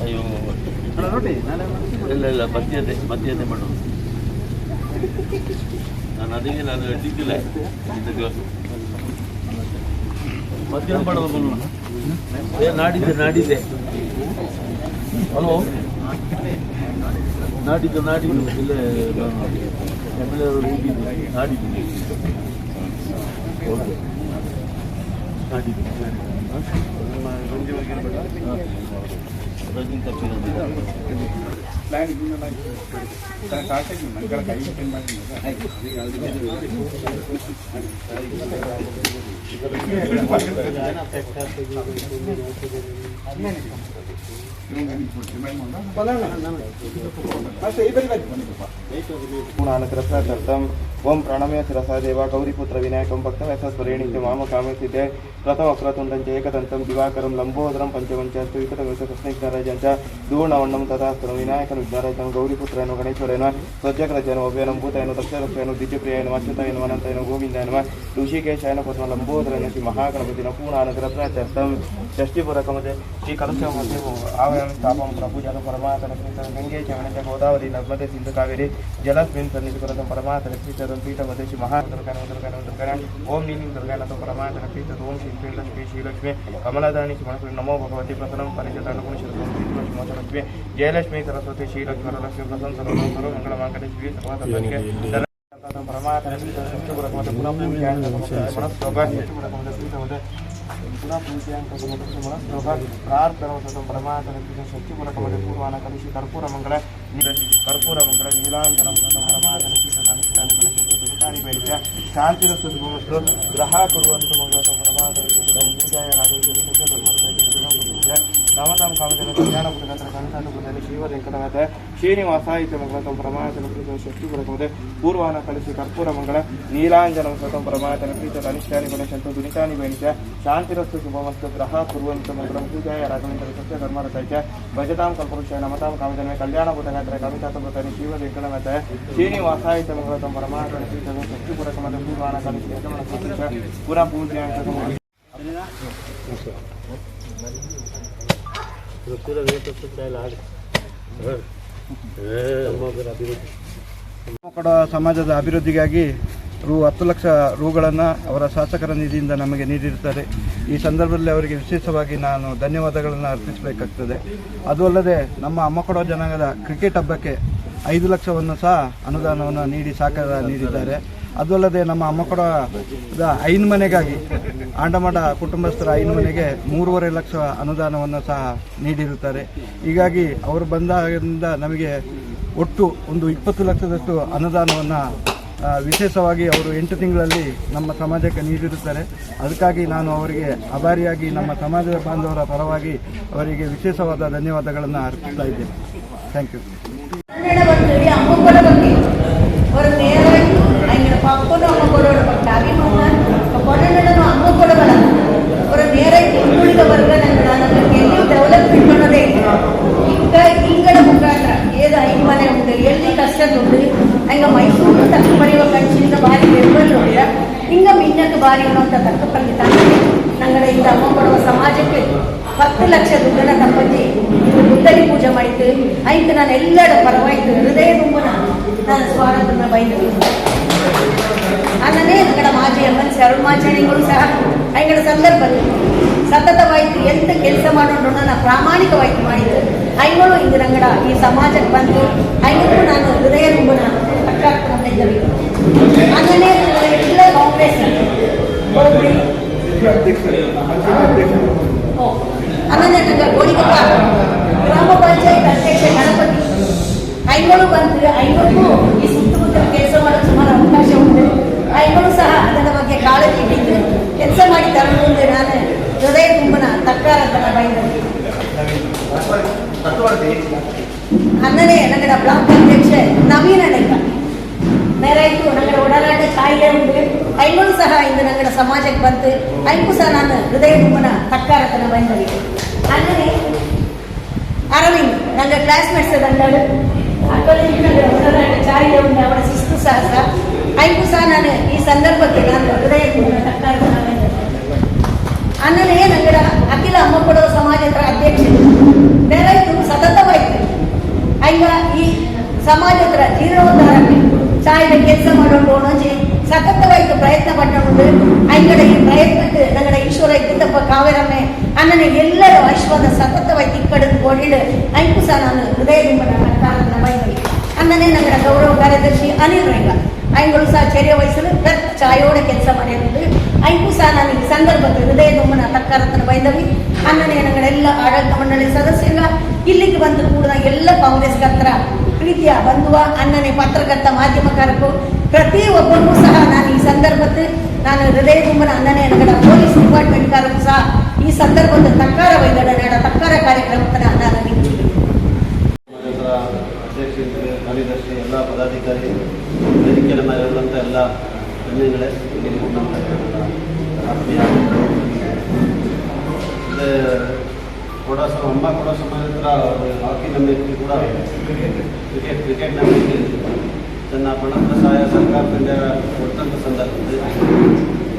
ಅಯ್ಯೋ ಇಲ್ಲ ಇಲ್ಲ ಮಧ್ಯದೆ ಮಧ್ಯತೆ ಮಾಡು ನಾನು ಅದಕ್ಕೆ ನಾನು ಅಡ್ಡಿದ್ದಿಲ್ಲ ಇಂಥ ದಿವಸ ಮಧ್ಯಾಹ್ನ ಮಾಡಬೇಕು ಏ ನಾಡಿದ್ದೆ ನಾಡಿದ್ದೆ ಹಲೋ ನಾಡಿದ್ದು ನಾಡಿದ್ದು ಇಲ್ಲೇ ಎಮ್ ಎಲ್ ಎ ಅವರು ಹೋಗಿದ್ದು ನಾಡಿದ್ದು ಓಕೆ ನಾಡಿದ್ದು Rajani ತಪ್ಪಿರೋದು Plan ini mana? Tengah tengah ni mana? Kalau kaki pun macam mana? Hei, kalau kaki pun macam mana? Hei, kalau kaki pun macam mana? Hei, kalau kaki pun macam mana? Hei, kalau kaki pun macam mana? Hei, kalau kaki pun macam mana? Hei, kalau kaki pun macam mana? Hei, kalau kaki pun macam mana? Hei, kalau ओम प्रणमय शिस देवा गौरीपुत्र विनायक भक्तवेश्वरणी माम काम सिद्धे प्रथम अक्रतुंडकंत दिवाकर लंबोदर पंचमचस्तुतम दूर्णवंडं तथास्त्र विनायक विद्यारजन गौरीपुत्र गणेश्वरन सत्यक्रजन अभ्यनम भूतायन दक्षरक्षण दिव्यप्रियन अच्छुतायन अनंतन गोविंदन ऋषिकेशन पद्म लंबोदर श्री महागणपति नपूनाग्रद्रचिपुरकमते श्री कलशमते आवयम तापम प्रभुजन परमात्म गंगे चवण गोदावरी नर्मदे सिंधु कावेरी जलस्मिन सन्नीति परमात्म च गोदावरी नर्मदे सिंधु कावेरी जलस्मिन् सन्निधिपुरतं परमात्मन श्रीचरं पीठमध्ये श्री महादुर्गान दुर्गान दुर्गान ओम नीलिं दुर्गानाथ परमात्मन पीठ ओम श्री लक्ष्मी श्रीलक्ष्मी कमलादानी श्री नमो भगवती प्रसन्नं परिचतानुगुण श्री जयलक्ष्मी सरस्वती श्रीलक्ष्मी वरलक्ष्मी प्रसन्न सर्व सर्व मंगलमांगल्ये श्री सर्वात्मके परमात्मन सत्यपुरकमध्ये पुन्हा पूजा ಪ್ರಾರ್ಥನವಸಂ ಕಮಲ ಪೂರ್ವಾನ ಕಲಿಸಿ ಕರ್ಪೂರ ಮಂಗಳ ಕರ್ಪೂರ ಮಂಗಳ ನೀಲಾಂಗನ ಪ್ರಮಾದನ ಅನುಷ್ಠಾನ ದುರ್ಗಾರಿ ಬೇಡಿಕೆ. ಶಾಂತಿರಸ್ತು ಶುಭಮಸ್ತು ಗ್ರಹ ಕುರುವಂತ ಮಂಗಳ ಪ್ರಮಾದ ಪೂಜಾಯ ರಾಜ ಧರ್ಮ ರಾಮನಾಮ ಕಾಮದೇವ ಕಲ್ಯಾಣ ಪುರಗಾತ್ರ ಕನಕಾನುಗುಣದಲ್ಲಿ ಶಿವ ವೆಂಕಟನಾಥ ಶ್ರೀನಿವಾಸ ಇತ ತಮ್ಮ ಪ್ರಮಾಣತನ ಪ್ರೀತ ಶಕ್ತಿ ಗುಣಕೋದೆ ಪೂರ್ವಾನ ಕಳಿಸಿ ಕರ್ಪೂರ ಮಂಗಳ ನೀಲಾಂಜನ ಸ್ವತಂ ಪ್ರಮಾಣತನ ಪ್ರೀತ ಅನಿಷ್ಠಾನಿ ಗುಣ ದುನಿತಾನಿ ದುನಿತಾನಿ ಶಾಂತಿ ಶಾಂತಿರಸ್ತು ಶುಭಮಸ್ತು ಗ್ರಹ ಪೂರ್ವಂತ ಮಂಗಳಂ ಪೂಜಾಯ ರಾಘವೇಂದ್ರ ಸತ್ಯ ಧರ್ಮರಥಾಯ ಭಜತಾಂ ಕಲ್ಪುರುಷ ನಮತಾಂ ಕಾಮದೇವ ಕಲ್ಯಾಣ ಪುರಗಾತ್ರ ಕವಿತಾತ ಮೃತನಿ ಶಿವ ವೆಂಕಟನಾಥ ಶ್ರೀನಿವಾಸ ಇತ ಮಂಗಳತಂ ಪ್ರಮಾಣತನ ಪ್ರೀತ ಶಕ್ತಿ ಗುಣಕಮದ ಪೂರ್ವಾನ ಕಳಿಸಿ ವೆಂಕಟನಾಥ ಪುರ ಪೂಜೆ ಅಂತ ಪೂಜಾಂಕ ಕೊಡೋ ಸಮಾಜದ ಅಭಿವೃದ್ಧಿಗಾಗಿ ರು ಹತ್ತು ಲಕ್ಷ ರೂಗಳನ್ನು ಅವರ ಶಾಸಕರ ನಿಧಿಯಿಂದ ನಮಗೆ ನೀಡಿರುತ್ತಾರೆ. ಈ ಸಂದರ್ಭದಲ್ಲಿ ಅವರಿಗೆ ವಿಶೇಷವಾಗಿ ನಾನು ಧನ್ಯವಾದಗಳನ್ನು ಅರ್ಪಿಸಬೇಕಾಗ್ತದೆ. ಅದು ಅಲ್ಲದೆ ನಮ್ಮ ಅಮ್ಮಕೊಡೋ ಜನಾಂಗದ ಕ್ರಿಕೆಟ್ ಹಬ್ಬಕ್ಕೆ ಐದು ಲಕ್ಷವನ್ನು ಸಹ ಅನುದಾನವನ್ನು ನೀಡಿ ಸಹಕಾರ ನೀಡಿದ್ದಾರೆ. ಅದು ಅಲ್ಲದೆ ನಮ್ಮ ಅಮ್ಮಕೊಡದ ಐನ್ ಮನೆಗಾಗಿ ಆಂಡಮಾಡ ಕುಟುಂಬಸ್ಥರ ಐನ್ ಮನೆಗೆ ಮೂರುವರೆ ಲಕ್ಷ ಅನುದಾನವನ್ನು ಸಹ ನೀಡಿರುತ್ತಾರೆ. ಹೀಗಾಗಿ ಅವರು ಬಂದಾಗಿಂದ ನಮಗೆ ಒಟ್ಟು ಒಂದು ಇಪ್ಪತ್ತು ಲಕ್ಷದಷ್ಟು ಅನುದಾನವನ್ನು ವಿಶೇಷವಾಗಿ ಅವರು ಎಂಟು ತಿಂಗಳಲ್ಲಿ ನಮ್ಮ ಸಮಾಜಕ್ಕೆ ನೀಡಿರುತ್ತಾರೆ. ಅದಕ್ಕಾಗಿ ನಾನು ಅವರಿಗೆ ಅಭಾರಿಯಾಗಿ ನಮ್ಮ ಸಮಾಜದ ಬಾಂಧವರ ಪರವಾಗಿ ಅವರಿಗೆ ವಿಶೇಷವಾದ ಧನ್ಯವಾದಗಳನ್ನು ಅರ್ಪಿಸ್ತಾ ಇದ್ದೇನೆ. ಥ್ಯಾಂಕ್ ಯು ಅಪ್ಪನೂ ಅಮ್ಮ ಕೊಡೋರು ಚಾವಿ ಮಕ್ಕಳು ಕೊಡೋಣ ಅಮ್ಮ ಕೊಡೋಣ ಅವರ ನೇರ ಹಿಂದುಳಿದ ವರ್ಗ ನನಗೆ ಎಲ್ಲಿಯೂ ಡೆವಲಪ್ಮೆಂಟ್ ಮಾಡೋದೇ ಇಲ್ಲ ಈಗ ಹಿಂಗಡ ಮುಖಾಂತರ ಏದ ಐದು ಮನೆ ಉಂಟು ಎಲ್ಲಿ ಕಷ್ಟ ಉಂಟು ಹಂಗ ಮೈಸೂರು ತಕ್ಕ ಪಡೆಯುವ ಕಂಚಿನಿಂದ ಭಾರಿ ಬೆಂಬಲ ನೋಡಿದ ಹಿಂಗ ಮಿನ್ನಕ್ಕೆ ಬಾರಿ ಅನ್ನೋಂಥ ತಕ್ಕ ಫಲಿತ ನಂಗಡ ಇಂದ ಅಮ್ಮ ಕೊಡುವ ಸಮಾಜಕ್ಕೆ ಹತ್ತು ಲಕ್ಷ ದುಡ್ಡನ್ನ ತಪ್ಪಜ್ಜಿ ಮುದ್ದಲಿ ಪೂಜೆ ಮಾಡಿತು ಆಯ್ತು ನಾನು ಎಲ್ಲರ ಪರವಾಯಿತು, ಹೃದಯ ತುಂಬ ನಾನು. ನಾನು ಸ್ವಾಗತನ ಬಯಲು ಅನ್ನನೇ ಅಂಗಡ ಮಾಜಿ ಎಮ್ ಎಲ್ ಸಿ ಅರುಣಾಚರಣೆಗಳು ಸಹ ಅಂಗಡ ಸಂದರ್ಭದಲ್ಲಿ ಸತತವಾಯ್ತು ಎಂತ ಕೆಲಸ ಮಾಡೋಣ ನಾನು ಪ್ರಾಮಾಣಿಕವಾಯ್ತು ಮಾಡಿದ್ದು ಐಗಳು ಇಂದು ನಂಗಡ ಈ ಸಮಾಜಕ್ಕೆ ಬಂದು ಐಗಳು ನಾನು ಹೃದಯ ತುಂಬನ ಅಟ್ರಾಕ್ಟ್ ಅನ್ನನೇ ಎಲ್ಲ ಕಾಂಗ್ರೆಸ್ ಹೋಗ್ಬಿಡಿ ಓ ಆಮೇಲೆ ನಂಗೆ ಗೋಳಿಗೊಪ್ಪ ಗ್ರಾಮ ಪಂಚಾಯತ್ ಅಧ್ಯಕ್ಷ ಗಣಪತಿ ಐಗಳು ಬಂದ್ರೆ ಐಗಳಿಗೂ ಅನ್ನನೇ ನಗರ ಬ್ಲಾಕ್ ಅಧ್ಯಕ್ಷ ನವೀನ ನಾಯ್ಕ ಮೇರಾಯ್ತು ನಗರ ಒಡನಾಟ ಕಾಯಿಲೆ ಉಂಟು ಐಗಳು ಸಹ ಇಂದು ನಗರ ಸಮಾಜಕ್ಕೆ ಬಂತು ಐಗೂ ಸಹ ನಾನು ಹೃದಯ ತುಂಬನ ತಕ್ಕಾರತನ ಬಂದವಿ ಅನ್ನನೇ ಅರವಿಂದ್ ನನ್ನ ಕ್ಲಾಸ್ಮೇಟ್ಸ್ ಅದಂಡಾಡು ಅಕ್ಕಳಿಗೆ ನಗರ ಒಡನಾಟ ಕಾಯಿಲೆ ಉಂಟು ಅವರ ಶಿಸ್ತು ಸಹ ಸಹ ಐಗೂ ಸಹ ನಾನು ಈ ಸಂದರ್ಭಕ್ಕೆ ನಾನು ಹೃದಯ ತುಂಬನ ತಕ್ಕಾರತನ ಬಂದವಿ ಅನ್ನನೇ ನಗರ ಅಖಿಲ ಅಮ್ಮ ಕೊಡುವ ಸಮಾಜದ ಅಧ್ಯಕ್ಷರು ಬೇರಾಯ್ತು ಸತತವಾಯ್ತು ಐಗ ಈ ಸಮಾಜದ ಜೀರ್ಣೋದ್ಧಾರಕ್ಕೆ ಚಾಯ್ದ ಕೆಲಸ ಮಾಡೋದು ಒಂಜಿ ಸತತವಾಯ್ತು ಪ್ರಯತ್ನ ಪಟ್ಟುಕೊಂಡು ಐಂಗಡ ಈ ಪ್ರಯತ್ನಕ್ಕೆ ನಗಡ ಈಶ್ವರ ಇದ್ದಪ್ಪ ಕಾವೇರಮ್ಮೆ ಅನ್ನನೆ ಎಲ್ಲರೂ ಐಶ್ವರ್ಯ ಸತತವಾಯ್ತು ಇಕ್ಕಡದು ಕೊಡಿಡು ಐಕು ಸಹ ನಾನು ಹೃದಯದಿಂದ ನನ್ನ ಬೈಬಲಿ ಅನ್ನನೆ ನಗರ ಗೌರವ ಕಾರ್ಯದರ್ಶಿ ಅನಿಲ್ ರಂಗ ಐಗಳು ಸಹ ಚರ್ಯ ವಹಿಸಲು ಪ್ರತ್ ಚಾಯೋಡ ಕೆಲಸ ಮಾಡಿರುವುದು ಐಕು ಸಹ ನಾನು ಸಂದರ್ಭದಲ್ಲಿ ಹೃದಯ ಗಮನ ತಕ್ಕಾರತನ ಬೈದವಿ. ಅನ್ನನೆ ಎಲ್ಲ ಆಡಳಿತ ಮಂಡಳಿ ಸದಸ್ಯರ. ಇಲ್ಲಿಗೆ ಬಂದು ಕೂಡ ಎಲ್ಲ ಕಾಂಗ್ರೆಸ್ ಹತ್ರ ಪ್ರೀತಿಯ ಬಂಧುವ ಅನ್ನನೆ ಪತ್ರಕರ್ತ ಮಾಧ್ಯಮಕಾರಕ್ಕೂ ಪ್ರತಿ ಒಬ್ಬರಿಗೂ ಸಹ ನಾನು ಈ ಸಂದರ್ಭದಲ್ಲಿ ನಾನು ಹೃದಯ ಗುಮ್ಮನ ಅನ್ನನೇ ನಗರ ಪೊಲೀಸ್ ಡಿಪಾರ್ಟ್ಮೆಂಟ್ಗಾರಕ್ಕೂ ಸಹ ಈ ಸಂದರ್ಭದ ತಕ್ಕಾರ ವೈದ್ಯರ ನಾಡ ತಕ್ಕಾರ ಕಾರ್ಯಕ್ರಮದ ನಾನು ನಿಂತಿದ್ದೀನಿ ಸಮಾಜದ ಅಧ್ಯಕ್ಷರು ಕಾರ್ಯದರ್ಶಿ ಎಲ್ಲ ಪದಾಧಿಕಾರಿ ಎಲ್ಲ ಗಣ್ಯಗಳೇ ಇಲ್ಲಿ ಕೂತಂತ ಆತ್ಮೀಯ ಮತ್ತೆ ಸಮ ಅಮ್ಮ ಕೂಡ ಸಮಾಜದ ಹಾಕಿ ನಂಬಿಕೆ ಕೂಡ ಕ್ರಿಕೆಟ್ ಕ್ರಿಕೆಟ್ ನಂಬಿಕೆ ತನ್ನ ಪಣದ ಸಹಾಯ ಸರ್ಕಾರದಿಂದ ಕೊಟ್ಟಂಥ ಸಂದರ್ಭದಲ್ಲಿ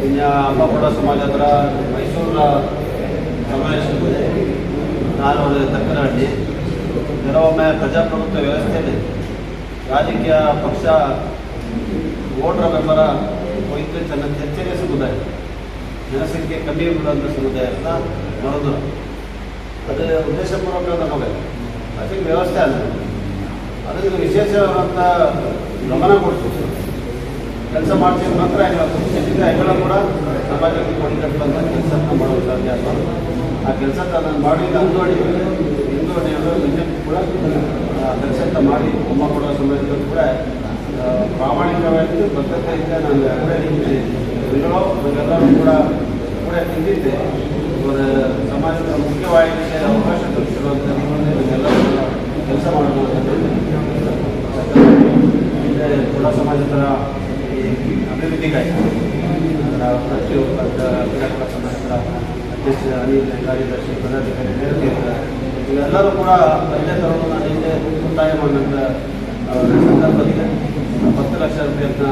ಇನ್ನು ಅಮ್ಮ ಕೂಡ ಸಮಾಜ ಹತ್ರ ಮೈಸೂರ ಸಮಾವೇಶದಲ್ಲಿ ನಾನು ತಕ್ಕನಹಳ್ಳಿ ಕೆಲವೊಮ್ಮೆ ಪ್ರಜಾಪ್ರಭುತ್ವ ವ್ಯವಸ್ಥೆಯಲ್ಲಿ ರಾಜಕೀಯ ಪಕ್ಷ ವೋಟರ್ ಬೆಂಬಲ ಹೋಯಿತು ತನ್ನ ಹೆಚ್ಚಿನ ಸಮುದಾಯ ಜನಸಂಖ್ಯೆ ಕಮ್ಮಿ ಬಿಡುವಂಥ ಸಮುದಾಯ ಅಂತ ಮಾಡೋದು ಅದು ಉದ್ದೇಶಪೂರ್ವಕ ತಗೋಬೇಕು ಅದಕ್ಕೆ ವ್ಯವಸ್ಥೆ ಅಲ್ಲ. ಅದಕ್ಕೆ ವಿಶೇಷವಾದಂಥ ಗಮನ ಕೊಡ್ತೀವಿ ಕೆಲಸ ಮಾಡ್ತೀವಿ ಮಾತ್ರ ಜೊತೆಗೆ ಐಗಳ ಕೂಡ ಸಮಾಜಕ್ಕೆ ಕೊಡಿಕಟ್ಟುವಂಥ ಕೆಲಸ ಮಾಡೋದು ಸಾಧ್ಯ ಅಲ್ಲ ಆ ಕೆಲಸ ನಾನು ಮಾಡಿ ಅಂದೋಡಿ ಹಿಂದುವಡಿಯೋದು ನಿಜಕ್ಕೂ ಕೂಡ ಕೆಲಸ ಮಾಡಿ ಅಮ್ಮ ಕೊಡೋ ಸಮಯದಲ್ಲಿ ಕೂಡ ಪ್ರಾಮಾಣಿಕವಾಗಿ ಬದ್ಧತೆಯಿಂದ ನಾನು ಕೂಡ ಎಲ್ಲರೂ ಕೂಡ ಕೂಡ ತಿಂದಿದ್ದೆ. ಇವರ ಸಮಾಜದ ಮುಖ್ಯವಾಹಿನಿಗೆ ಅವಕಾಶ ಕಲ್ಪಿಸಿರುವಂಥ ಕೆಲಸ ಮಾಡಬಹುದು ಕುಲ ಸಮಾಜದ ಅಭಿವೃದ್ಧಿಗಾಗಿ ಪ್ರತಿಯೊಬ್ಬ ಕುಲ ಸಮಾಜದ ಅಧ್ಯಕ್ಷ, ಅನಿಲ್ ಕಾರ್ಯದರ್ಶಿ, ಪದಾಧಿಕಾರಿ ಇದ್ದಾರೆ. ಇವೆಲ್ಲರೂ ಕೂಡ ತರಲು ನಾನು ಹಿಂದೆ ಒತ್ತಾಯ ಮಾಡಿದಂಥ ಸಂದರ್ಭದಲ್ಲಿ ಹತ್ತು ಲಕ್ಷ ರೂಪಾಯಿಯನ್ನ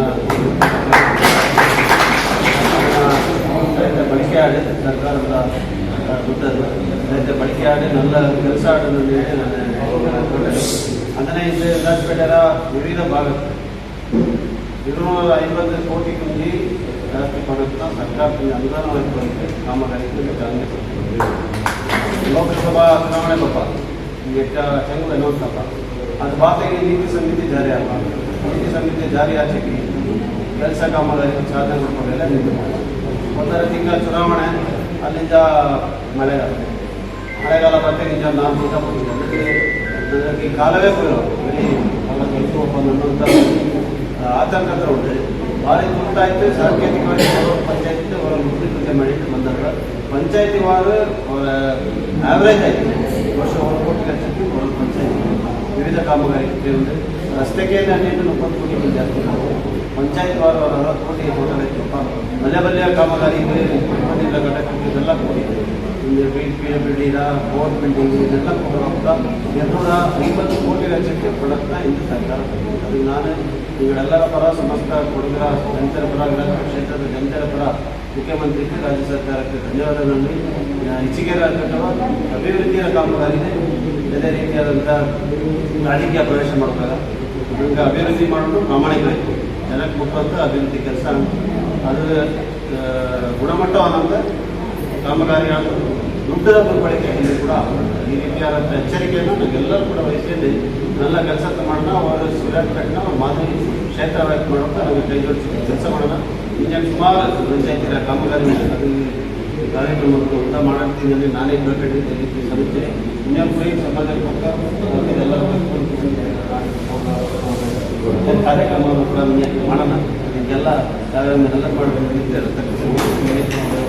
படிக்காடு நல்லா நல்லா கொடுத்தது இந்த படிக்காடு நல்ல பெருசாடு அதனை இந்த டாக்டரா விவித பாகம் இருநூறு ஐம்பது கோட்டிக்கு மிஞ்சி ஜாஸ்தி பணத்தை தான் சர்க்கார் கொஞ்சம் அனுதானம் வைப்பதற்கு நாம் ரைத்துக்கு தந்து லோகசபா ಚುನಾವಣೆ ಪಾಪ ಎಟ್ಟ ಹೆಂಗ್ ಅನೌನ್ಸ್ ಪಾಪ ಅದು ಬಾತೆಗೆ ನೀತಿ ಸಮಿತಿ ಜಾರಿ ಆಗಬಾರ್ದು ನೀತಿ ಸಮಿತಿ ಜಾರಿ ಆಚೆಗೆ ಕೆಲಸ ಕಾಮಗಾರಿ ಸಾಧನೆ ಮಾಡ್ಕೊಂಡೆಲ್ಲ ನಿಂತು ಒಂದರ ತಿಂಗಳ ಚುನಾವಣೆ ಅಲ್ಲಿಂದ ಮಳೆಗಾಲ ಮಳೆಗಾಲ ಮತ್ತೆ ನಿಜ ನಾನು ನನಗೆ ಕಾಲವೇ ಬರೋದು ಬರೀ ಎಲ್ಲ ಕೆಲಸ ಅನ್ನುವಂಥ ಆತಂಕ ಹತ್ರ ಉಂಟು. ಭಾರಿ ತುರ್ತಾಯ್ತು ಸಾಂಕೇತಿಕವಾಗಿ ಪಂಚಾಯತ್ ಅವರ ಮುಖ್ಯ ಮಾಡಿಟ್ಟು ಬಂದಾಗ ಪಂಚಾಯತಿ ವಾರು ಅವರ ಆವ್ರೇಜ್ ಆಯ್ತು. ವರ್ಷ ಒಂದು ಕೋಟಿ ಖರ್ಚಿತ್ತು ಒಂದು ಪಂಚಾಯತಿ. ವಿವಿಧ ಕಾಮಗಾರಿ ರಸ್ತೆಗೆ ನೀನು ಮುಪ್ಪತ್ತು ಕೋಟಿ ಜಾಸ್ತಿ ಪಂಚಾಯತ್ ವಾರ ಅವರ ಅರವತ್ತು ಕೋಟಿ ಹೋಟೆಲ್ ಮಲ್ಯ ಬಲ್ಯ ಕಾಮಗಾರಿಗೆ ಮನೆಯ ಘಟಕಕ್ಕೆ ಇದೆಲ್ಲ ಪಿ ಬಿಲ್ಡಿಂಗ್ ಬೋರ್ಡ್ ಬಿಲ್ಡಿಂಗ್ ಇದೆಲ್ಲ ಕೊಡುವಂಥ ಎರಡುನೂರ ಐವತ್ತು ಕೋಟಿ ವೆಚ್ಚಕ್ಕೆ ಕೊಡೋದನ್ನ ಇಂದು ಸರ್ಕಾರ. ಅದು ನಾನು ಇವುಗಳೆಲ್ಲರ ಪರ ಸಮಸ್ತ ಕೊಡುಗರ ಜನತೆಯ ಪರ ಗ್ರಾಮೀಣ ಕ್ಷೇತ್ರದ ಜನತೆಯ ಪರ ಮುಖ್ಯಮಂತ್ರಿಗೆ ರಾಜ್ಯ ಸರ್ಕಾರಕ್ಕೆ ಧನ್ಯವಾದಗಳನ್ನು ಹೆಚ್ಚಿಗೆ ಅಥವಾ ಅಭಿವೃದ್ಧಿಯ ಕಾಮಗಾರಿಗೆ ಅದೇ ರೀತಿಯಾದಂಥ ರಾಜಕೀಯ ಪ್ರವೇಶ ಮಾಡ್ತಾರೆ. ನಮಗೆ ಅಭಿವೃದ್ಧಿ ಮಾಡೋದು ಪ್ರಾಮಾಣಿಕವಾಗಿ ಜನಕ್ಕೆ ಮುಟ್ಟುವಂಥ ಅಭಿವೃದ್ಧಿ ಕೆಲಸ ಅದು ಗುಣಮಟ್ಟವಾದಂಥ ಕಾಮಗಾರಿಗಳು ದುಡ್ಡದ ದುರ್ಬಳಕೆ ಇಲ್ಲಿ ಕೂಡ ಈ ರೀತಿಯಾದಂಥ ಎಚ್ಚರಿಕೆಯನ್ನು ನಾವೆಲ್ಲರೂ ಕೂಡ ವಹಿಸಿದ್ವಿ ನನ್ನ ಕೆಲಸ ಮಾಡೋಣ ಅವರು ಸೂರ್ಯಾಪೇಟೆನ ಮಾದರಿ ಕ್ಷೇತ್ರ ವ್ಯಾಪ್ತಿ ಮಾಡೋಣ ನಾವು ಕೈ ಜೋಡಿಸಿ ಕೆಲಸ ಮಾಡೋಣ ಈಗ ಸುಮಾರು ಪಂಚಾಯತಿನ ಕಾಮಗಾರಿ ಅದು ಕಾರ್ಯಕ್ರಮವನ್ನು ಊಟ ಮಾಡಿನಲ್ಲಿ ನಾನೇ ಪ್ರಕಟಿಸಿದ ಸಮಿತಿ ಇನ್ನೊಂದು ಸಮಾಜಕ್ಕೆ ಪಕ್ಕ ಎಲ್ಲರೂ ಕಾರ್ಯಕ್ರಮವನ್ನು ಕೂಡ ಮಾಡೋಣ. ಇದಕ್ಕೆಲ್ಲ ಎಲ್ಲ ಮಾಡಬೇಕು